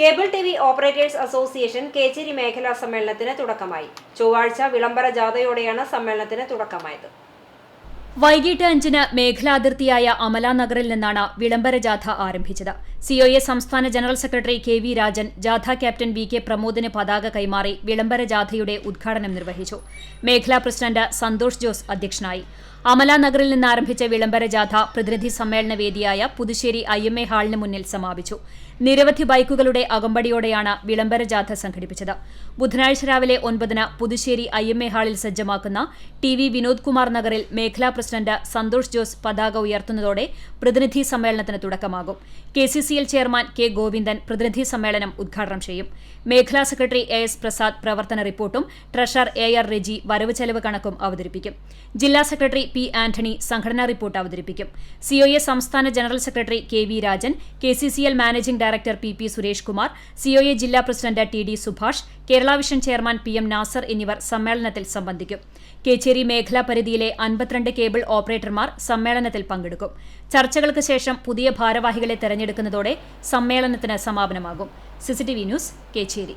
Cable T V operators association Kecheri മേഖലാ സമ്മേളനത്തിന് തുടക്കമായി. ചൊവ്വാഴ്ച വിളംബര ജാഥയോടെയാണ് സമ്മേളനത്തിന് തുടക്കമായത്. വൈകിട്ട് അഞ്ചിന് മേഖലാതിർത്തിയായ അമലാനഗറിൽ നിന്നാണ് വിളംബര ജാഥ ആരംഭിച്ചത്. സിഒഎ സംസ്ഥാന general secretary K V Rajan ജാഥ ക്യാപ്റ്റൻ വി കെ പ്രമോദിന് പതാക കൈമാറി വിളംബര ജാഥയുടെ ഉദ്ഘാടനം നിർവഹിച്ചു. മേഖലാ പ്രസിഡന്റ് സന്തോഷ് ജോസ് അധ്യക്ഷനായി. അമലാനഗറിൽ നിന്ന് ആരംഭിച്ച വിളംബര ജാഥ പ്രതിനിധി സമ്മേളന വേദിയായ പുതുശ്ശേരി ഐ എം എ ഹാളിന് മുന്നിൽ സമാപിച്ചു. നിരവധി ബൈക്കുകളുടെ അകമ്പടിയോടെയാണ് വിളംബര ജാഥ സംഘടിപ്പിച്ചത്. ബുധനാഴ്ച രാവിലെ ഒൻപതിന് പുതുശ്ശേരി ഐ എം എ ഹാളിൽ സജ്ജമാക്കുന്ന ടി വി വിനോദ് കുമാർ നഗറിൽ മേഖലാ പ്രസിഡന്റ് സന്തോഷ് ജോസ് പതാക ഉയർത്തുന്നതോടെ പ്രതിനിധി സമ്മേളനത്തിന് തുടക്കമാകും. K C C L chairman K Govindan പ്രതിനിധി സമ്മേളനം ഉദ്ഘാടനം ചെയ്യും. മേഖലാ സെക്രട്ടറി എ എസ് പ്രസാദ് പ്രവർത്തന റിപ്പോർട്ടും ട്രഷറർ എ ആർ റെജി വരവ് ചെലവ് കണക്കും അവതരിപ്പിക്കും. ജില്ലാ സെക്രട്ടറി പി ആന്റണി സംഘടനാ റിപ്പോർട്ട് അവതരിപ്പിക്കും. സിഒഎ സംസ്ഥാന general secretary K V Rajan K C C L managing director P P Suresh Kumar COA ജില്ലാ president T D Subhash Kerala vision chairman P M Nasar എന്നിവർ സമ്മേളനത്തിൽ സംബന്ധിക്കും. കേച്ചേരി മേഖലാ പരിധിയിലെ അൻപത്തിരണ്ട് കേബിൾ ഓപ്പറേറ്റർമാർ സമ്മേളനത്തിൽ പങ്കെടുക്കും. ചർച്ചകൾക്ക് ശേഷം പുതിയ ഭാരവാഹികളെ തെരഞ്ഞെടുക്കുന്നതോടെ സമ്മേളനത്തിന് സമാപനമാകും. CCTV news Kecheri.